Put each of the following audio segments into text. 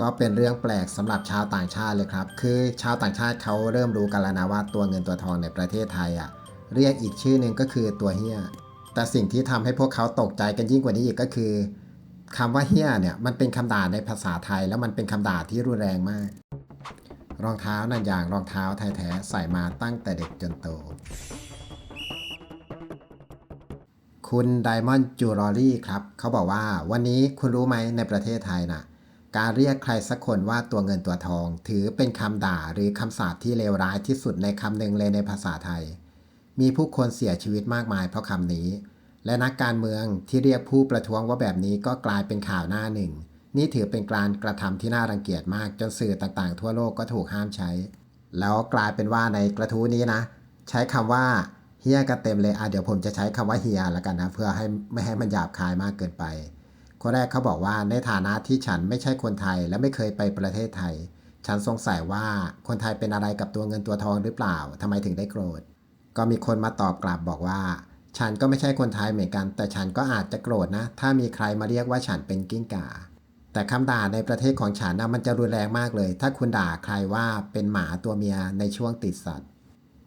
ก็เป็นเรื่องแปลกสำหรับชาวต่างชาติเลยครับ คือชาวต่างชาติเขาเริ่มรู้กันแล้วนะว่าตัวเงินตัวทองในประเทศไทยอะเรียกอีกชื่อหนึ่งก็คือตัวเฮียแต่สิ่งที่ทำให้พวกเขาตกใจกันยิ่งกว่านี้อีกก็คือคำว่าเฮียเนี่ยมันเป็นคำด่าในภาษาไทย แล้วมันเป็นคำด่าที่รุนแรงมาก รองเท้านั่นอย่างรองเท้าไทยแท้ใส่มาตั้งแต่เด็กจนโต คุณไดมอนด์จูรอรี่ครับ เขาบอกว่าวันนี้คุณรู้ไหมในประเทศไทยน่ะ การเรียกใครสักคนว่าตัวเงินตัวทอง ถือเป็นคำด่าหรือคำสาปที่เลวร้ายที่สุดในคำหนึ่งเลยในภาษาไทย มีผู้คนเสียชีวิตมากมายเพราะคำนี้ และนักการเมืองที่เรียกผู้ประท้วงว่าแบบนี้ก็กลายเป็นข่าวหน้าหนึ่ง นี่ถือเป็นการกระทำที่น่ารังเกียจมากจนสื่อต่างๆ ทั่วโลกก็ถูกห้ามใช้ แล้วกลายเป็นว่าในกระทู้นี้นะ ใช้คำว่าเฮียกันเต็มเลยอะเดี๋ยวผมจะใช้คำว่าเฮียแล้วกันนะเพื่อให้ไม่ให้มันหยาบคายมากเกินไป คนแรกเขาบอกว่าในฐานะที่ฉันไม่ใช่คนไทยและไม่เคยไปประเทศไทย ฉันสงสัยว่าคนไทยเป็นอะไรกับตัวเงินตัวทองหรือเปล่าทำไมถึงได้โกรธ ก็มีคนมาตอบกลับบอกว่า ฉันก็ไม่ใช่คนไทยเหมือนกัน แต่ฉันก็อาจจะโกรธนะ ถ้ามีใครมาเรียกว่าฉันเป็นกิ้งก่าแต่คำด่าในประเทศของฉันนะมันจะรุนแรงมากเลย ถ้าคุณด่าใครว่าเป็นหมาตัวเมียในช่วงติดสัตว์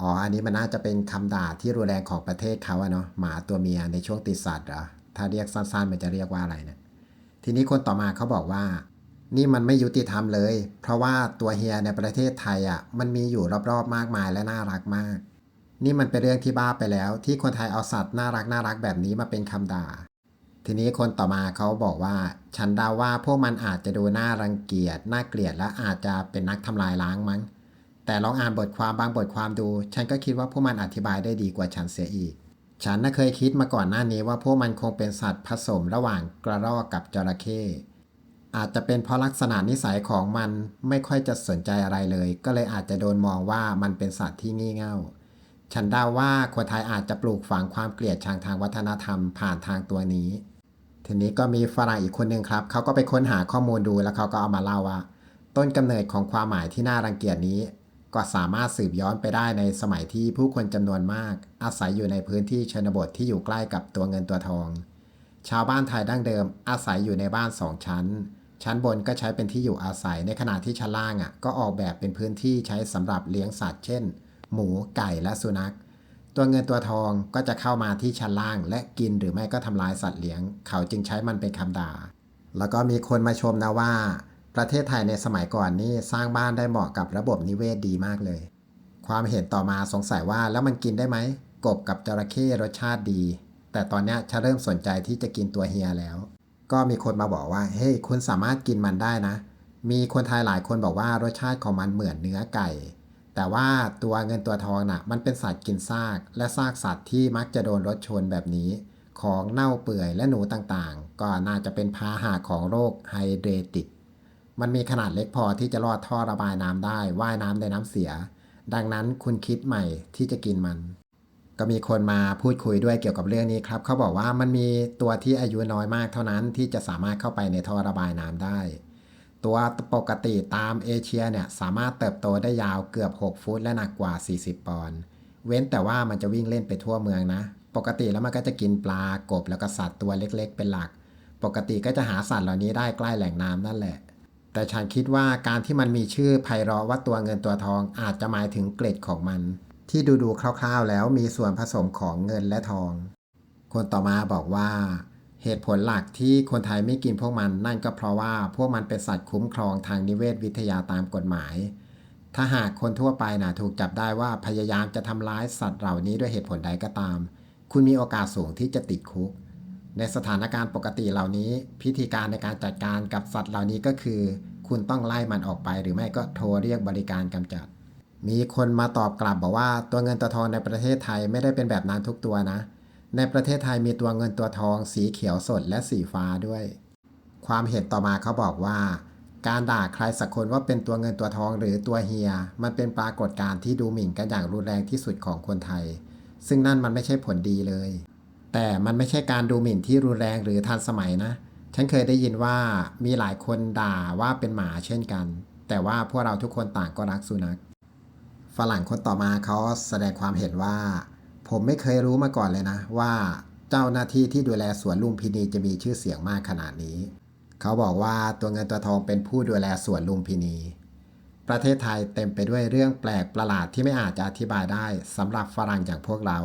อ๋ออันนี้มันน่าจะเป็นคำด่าที่รุนแรงของประเทศเขาอะเนาะหมาตัวเมียในช่วงติดสัตว์เหรอถ้าเรียกสั้นๆมันจะเรียกว่าอะไรเนี่ย ทีนี้คนต่อมาเขาบอกว่า นี่มันไม่ยุติธรรมเลย เพราะว่าตัวเฮียในประเทศไทยอะมันมีอยู่รอบๆมากมายและน่ารักมาก นี่มันเป็นเรื่องที่บ้าไปแล้ว ที่คนไทยเอาสัตว์น่ารักน่ารักแบบนี้มาเป็นคำด่า ทีนี้คนต่อมาเขาบอกว่า ฉันเดาว่าพวกมันอาจจะดูน่ารังเกียจน่าเกลียดและอาจจะเป็นนักทำลายล้างมั้งแต่ลองอ่านบทความบางบทความดู ฉันก็คิดว่าพวกมันอธิบายได้ดีกว่าฉันเสียอีก ฉันน่ะเคยคิดมาก่อนหน้านี้ว่าพวกมันคงเป็นสัตว์ผสมระหว่างกระรอกกับจระเข้อาจจะเป็นเพราะลักษณะนิสัยของมันไม่ค่อยจะสนใจอะไรเลย ก็เลยอาจจะโดนมองว่ามันเป็นสัตว์ที่งี่เง่า ฉันเดาว่าคนไทยอาจจะปลูกฝังความเกลียดชังทางวัฒนธรรมผ่านทางตัวนี้ ทีนี้ก็มีฝรั่งอีกคนหนึ่งครับเขาก็ไปค้นหาข้อมูลดูแล้วเขาก็เอามาเล่าว่า ต้นกำเนิดของความหมายที่น่ารังเกียจนี้ ก็สามารถสืบย้อนไปได้ในสมัยที่ผู้คนจำนวนมาก อาศัยอยู่ในพื้นที่ชนบทที่อยู่ใกล้กับตัวเงินตัวทอง ชาวบ้านไทยดั้งเดิมอาศัยอยู่ในบ้านสองชั้น ชั้นบนก็ใช้เป็นที่อยู่อาศัยในขณะที่ชั้นล่างอะก็ออกแบบเป็นพื้นที่ใช้สำหรับเลี้ยงสัตว์ เช่น หมู ไก่และสุนัข ตัวเงินตัวทองก็จะเข้ามาที่ชั้นล่าง และกินหรือไม่ก็ทำลายสัตว์เลี้ยง เขาจึงใช้มันเป็นคำด่า แล้วก็มีคนมาชมนะว่า ประเทศไทยในสมัยก่อนนี่สร้างบ้านได้เหมาะกับระบบนิเวศดีมากเลย ความเห็นต่อมาสงสัยว่าแล้วมันกินได้ไหมกบกับจระเข้รสชาติดี แต่ตอนนี้ฉันเริ่มสนใจที่จะกินตัวเฮียแล้ว ก็มีคนมาบอกว่าเฮ้ยคุณสามารถกินมันได้นะ มีคนไทยหลายคนบอกว่ารสชาติของมันเหมือนเนื้อไก่ แต่ว่าตัวเงินตัวทองน่ะ มันเป็นสัตว์กินซาก และซากสัตว์ที่มักจะโดนรถชนแบบนี้ ของเน่าเปื่อยและหนูต่างๆ ก็น่าจะเป็นพาหะของโรคไฮเดรติก มันมีขนาดเล็กพอที่จะลอดท่อระบายน้ำได้ว่ายน้ำในน้ำเสีย ดังนั้นคุณคิดใหม่ที่จะกินมัน ก็มีคนมาพูดคุยด้วยเกี่ยวกับเรื่องนี้ครับ เขาบอกว่ามันมีตัวที่อายุน้อยมากเท่านั้นที่จะสามารถเข้าไปในท่อระบายน้ำได้ ตัวปกติตามเอเชียเนี่ยสามารถเติบโตได้ยาวเกือบ 6 ฟุตและหนักกว่า 40 ปอนด์เว้นแต่ว่ามันจะวิ่งเล่นไปทั่วเมืองนะ ปกติแล้วมันก็จะกินปลากบแล้วก็สัตว์ตัวเล็กๆ เป็นหลัก ปกติก็จะหาสัตว์เหล่านี้ได้ใกล้แหล่งน้ำนั่นแหละ แต่ฉันคิดว่าการที่มันมีชื่อไพเราะว่าตัวเงินตัวทองอาจจะหมายถึงเกล็ดของมัน ที่ดูๆคร่าวๆ แล้วมีส่วนผสมของเงินและทอง คนต่อมาบอกว่า เหตุผลหลักที่คนไทยไม่กินพวกมันนั่นก็เพราะว่าพวกมันเป็นสัตว์คุ้มครองทางนิเวศวิทยาตามกฎหมาย ถ้าหากคนทั่วไปนะถูกจับได้ว่าพยายามจะทำร้ายสัตว์เหล่านี้ด้วยเหตุผลใดก็ตาม คุณมีโอกาสสูงที่จะติดคุก ในสถานการณ์ปกติเหล่านี้ พิธีการในการจัดการกับสัตว์เหล่านี้ก็คือ คุณต้องไล่มันออกไป หรือไม่ก็โทรเรียกบริการกำจัด มีคนมาตอบกลับบอกว่าตัวเงินตัวทองในประเทศไทยไม่ได้เป็นแบบนั้นทุกตัวนะ ในประเทศไทยมีตัวเงินตัวทองสีเขียวสดและสีฟ้าด้วย ความเห็นต่อมาเขาบอกว่า การด่าใครสักคนว่าเป็นตัวเงินตัวทองหรือตัวเฮีย มันเป็นปรากฏการณ์ที่ดูหมิ่นกันอย่างรุนแรงที่สุดของคนไทย ซึ่งนั่นมันไม่ใช่ผลดีเลย แต่มันไม่ใช่การดูหมิ่นที่รุนแรงหรือทันสมัยนะ ฉันเคยได้ยินว่ามีหลายคนด่าว่าเป็นหมาเช่นกัน แต่ว่าพวกเราทุกคนต่างก็รักสุนัข ฝรั่งคนต่อมาเขาแสดงความเห็นว่า ผมไม่เคยรู้มาก่อนเลยนะ ว่าเจ้าหน้าที่ที่ดูแลสวนลุมพินีจะมีชื่อเสียงมากขนาดนี้ เขาบอกว่าตัวเงินตัวทองเป็นผู้ดูแลสวนลุมพินี ประเทศไทยเต็มไปด้วยเรื่องแปลกประหลาดที่ไม่อาจจะอธิบายได้สำหรับฝรั่งอย่างพวกเรา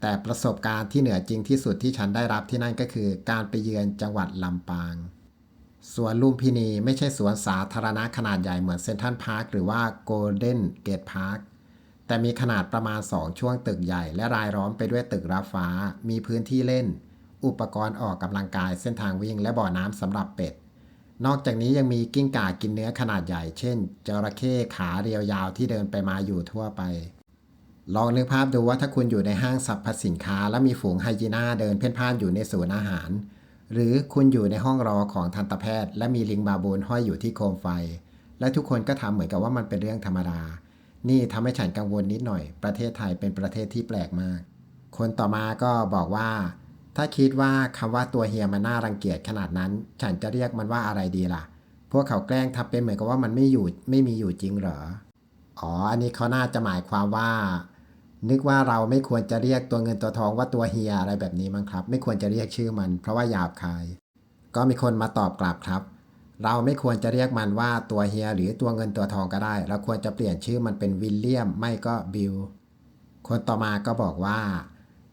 แต่ประสบการณ์ที่เหนือจริงที่สุดที่ฉันได้รับที่นั่นก็คือการไปเยือนจังหวัดลำปาง สวนลุมพินีไม่ใช่สวนสาธารณะขนาดใหญ่เหมือนเซนทรัลพาร์คหรือว่าโกลเด้นเกตพาร์ค แต่มีขนาดประมาณ 2 ช่วงตึกใหญ่ และรายล้อมไปด้วยตึกราฟ้า มีพื้นที่เล่น อุปกรณ์ออกกำลังกายเส้นทางวิ่งและบ่อน้ำสำหรับเป็ด นอกจากนี้ยังมีกิ้งก่ากินเนื้อขนาดใหญ่ เช่นจระเข้ขาเรียวยาวที่เดินไปมาอยู่ทั่วไป ลองนึกภาพดูว่าถ้าคุณอยู่ในห้างสรรพสินค้า และมีฝูงไฮยีน่าเดินเพ่นพ่านอยู่ในศูนย์อาหาร หรือคุณอยู่ในห้องรอของทันตแพทย์ และมีลิงบาบูนห้อยอยู่ที่โคมไฟ และทุกคนก็ทำเหมือนกับว่ามันเป็นเรื่องธรรมดา นี่ทำให้ฉันกังวลนิดหน่อย ประเทศไทยเป็นประเทศที่แปลกมาก คนต่อมาก็บอกว่า ถ้าคิดว่าคำว่าตัวเฮียมันน่ารังเกียจขนาดนั้น ฉันจะเรียกมันว่าอะไรดีล่ะ พวกเขาแกล้งทำเป็นเหมือนกับว่ามันไม่อยู่ไม่มีอยู่จริงเหรออ๋อ อันนี้เขาน่าจะหมายความว่า นึกว่าเราไม่ควรจะเรียกตัวเงินตัวทองว่าตัวเฮียอะไรแบบนี้มั้งครับ ไม่ควรจะเรียกชื่อมัน เพราะว่าหยาบคาย ก็มีคนมาตอบกลับครับ เราไม่ควรจะเรียกมันว่าตัวเฮียหรือตัวเงินตัวทองก็ได้ เราควรจะเปลี่ยนชื่อมันเป็นวิลเลียม ไม่ก็บิลคนต่อมาก็บอกว่า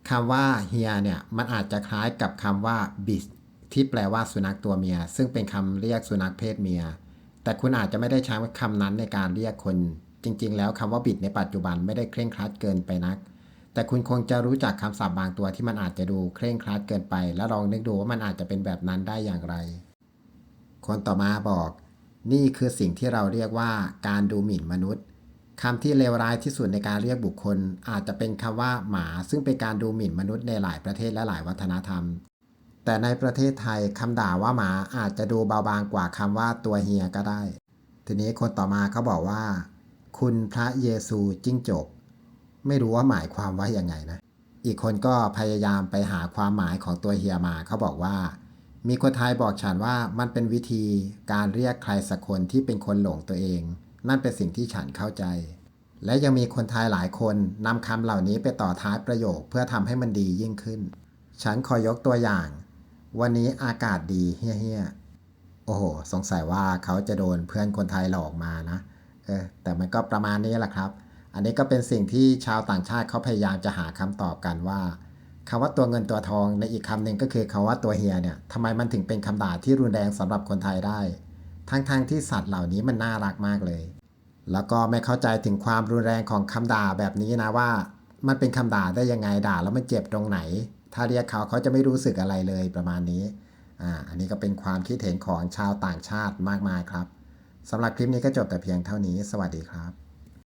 คำว่าเฮียเนี่ยมันอาจจะคล้ายกับคำว่าบิสที่แปลว่าสุนัขตัวเมีย ซึ่งเป็นคำเรียกสุนัขเพศเมีย แต่คุณอาจจะไม่ได้ใช้คำนั้นในการเรียกคน จริง ๆ แล้วคำว่าบิดในปัจจุบันไม่ได้เคร่งครัดเกินไปนัก แต่คุณคงจะรู้จักคำศัพท์บางตัวที่มันอาจจะดูเคร่งครัดเกินไป แล้วลองนึกดูว่ามันอาจจะเป็นแบบนั้นได้อย่างไร คนต่อมาบอก นี่คือสิ่งที่เราเรียกว่าการดูหมิ่นมนุษย์คำที่เลวร้ายที่สุดในการเรียกบุคคล อาจจะเป็นคำว่าหมา ซึ่งเป็นการดูหมิ่นมนุษย์ในหลายประเทศและหลายวัฒนธรรม แต่ในประเทศไทยคำด่าว่าหมาอาจจะดูเบาบางกว่าคำว่าตัวเฮียก็ได้ ทีนี้คนต่อมาเขาบอกว่า คุณพระเยซูจิ้งจก ไม่รู้ว่าหมายความว่าอย่างไงนะ อีกคนก็พยายามไปหาความหมายของตัวเฮียมาเขาบอกว่า มีคนไทยบอกฉันว่ามันเป็นวิธีการเรียกใครสักคนที่เป็นคนหลงตัวเอง นั่นเป็นสิ่งที่ฉันเข้าใจ และยังมีคนไทยหลายคนนำคำเหล่านี้ไปต่อท้ายประโยคเพื่อทำให้มันดียิ่งขึ้น ฉันขอยกตัวอย่าง วันนี้อากาศดีเฮี้ยๆโอ้โห สงสัยว่าเขาจะโดนเพื่อนคนไทยหลอกมานะเออแต่มันก็ประมาณนี้แหละครับ อันนี้ก็เป็นสิ่งที่ชาวต่างชาติเขาพยายามจะหาคำตอบกันว่าคำว่าตัวเงินตัวทองในอีกคำหนึ่งก็คือคำว่าตัวเฮียเนี่ยทำไมมันถึงเป็นคำด่าที่รุนแรงสำหรับคนไทยได้ ทั้งๆทที่สัตว์เหล่านี้มันน่ารักมากเลย แล้วก็ไม่เข้าใจถึงความรุนแรงของคำด่าแบบนี้นะว่า มันเป็นคำด่าได้ยังไงด่าแล้วมันเจ็บตรงไหน ถ้าเรียกเขาเขาจะไม่รู้สึกอะไรเลยประมาณนี้อ่าอันนี้ก็เป็นความคิดเห็นของชาวต่างชาติมากมายครับ สำหรับคลิปนี้ก็จบแต่เพียงเท่านี้ สวัสดีครับ